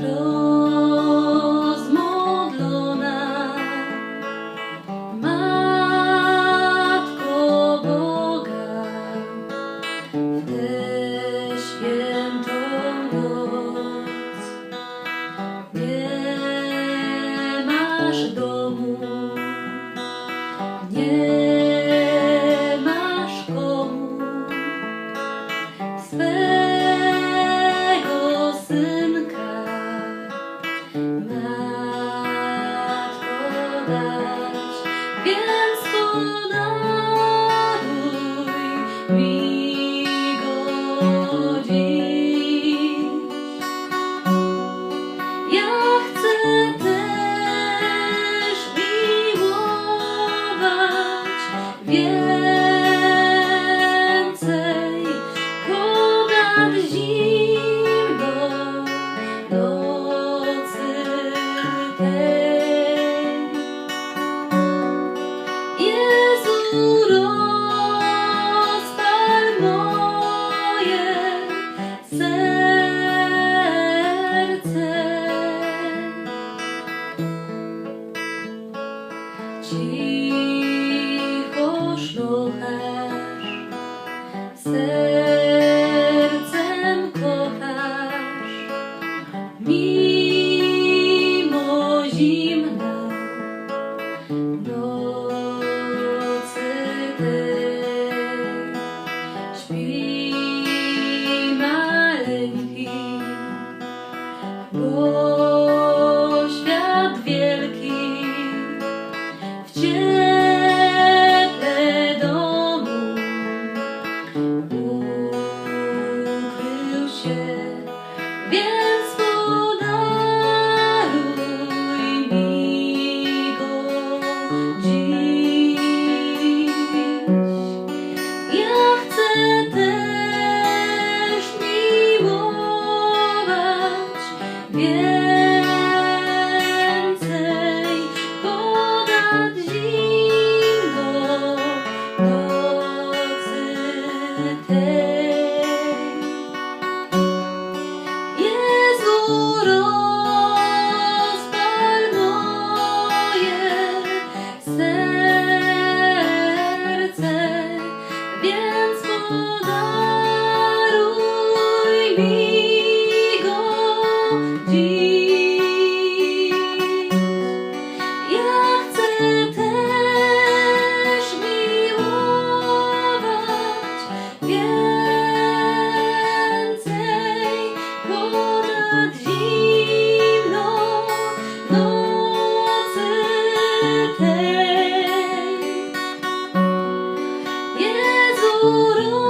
rozmodlona. Matko Boga w tę świętą noc. Nie masz domu Lord, sercem kochasz. Mimo zimna nocy tej śpi maleńki. Bo świat wielki w ciebie Bienspolado inimigo de Guru